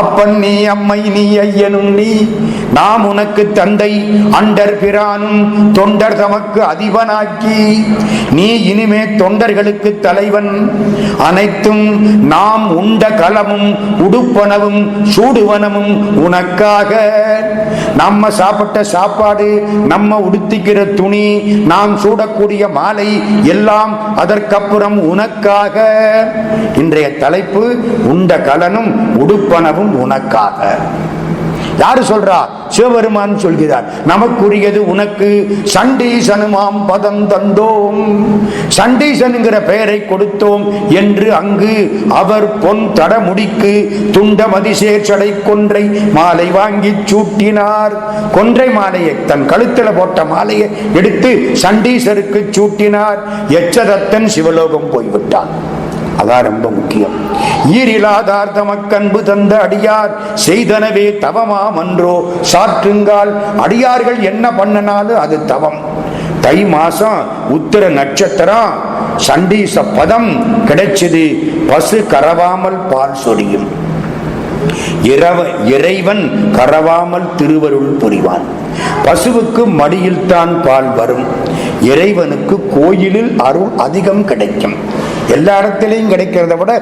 அப்பன் நீ அம்மை நீ ஐயனும் நீ நாம் உனக்கு தந்தை அண்டர் பிரானும் தொண்டர் தமக்கு அதிபனாக்கி. நீ இனிமே தொண்டர்களுக்கு தலைவன். அனைத்தும் நாம் உண்ட களமும் உடுப்பனவும் சூடுவனமும் உனக்காக. நம்ம சாப்பிட்ட சாப்பாடு நம்ம உடுத்திக்கிற துணி நாம் சூடக்கூடிய மாலை எல்லாம் அதற்கப்புறம் உனக்காக. இன்றைய தலைப்பு உண்ட கலனும் உடுப்பனவும் உனக்காக. யாரு சொல்றா? சிவபெருமான் சொல்கிறார். நமக்குரியது உனக்கு. சண்டீசனுமாம் பதம் தந்தோம். சண்டீசனுங்கிற பெயரை கொடுத்தோம் என்று அங்கு அவர் பொன் தடமுடிக்கு துண்ட மதிசேர்ச்சடை கொன்றை மாலை வாங்கி சூட்டினார். கொன்றை மாலையை தன் கழுத்துல போட்ட மாலையை எடுத்து சண்டீசருக்கு சூட்டினார். எச்சதத்தன் சிவலோகம் போய்விட்டான். அதான் ரொம்ப முக்கியம். ஈரிலாதார் தமக்கன்பு தந்த அடியார் செய்தனவே தவமாம் மன்றோ? சாற்றுங்கால் அடியார்கள் என்ன பண்ணனாலும் அது தவம். தை மாசம் உத்திர நட்சத்திரம் சண்டீச பதம் கிடைச்சது. பசு கரவாமல் பால் சொரியும். இறைவன் கரவாமல் திருவருள் புரிவான். பசுவுக்கு மடியில் தான் பால் வரும். இறைவனுக்கு கோயிலில் அருள் அதிகம் கிடைக்கும். எல்லா இடத்திலையும் கிடைக்கிறத விட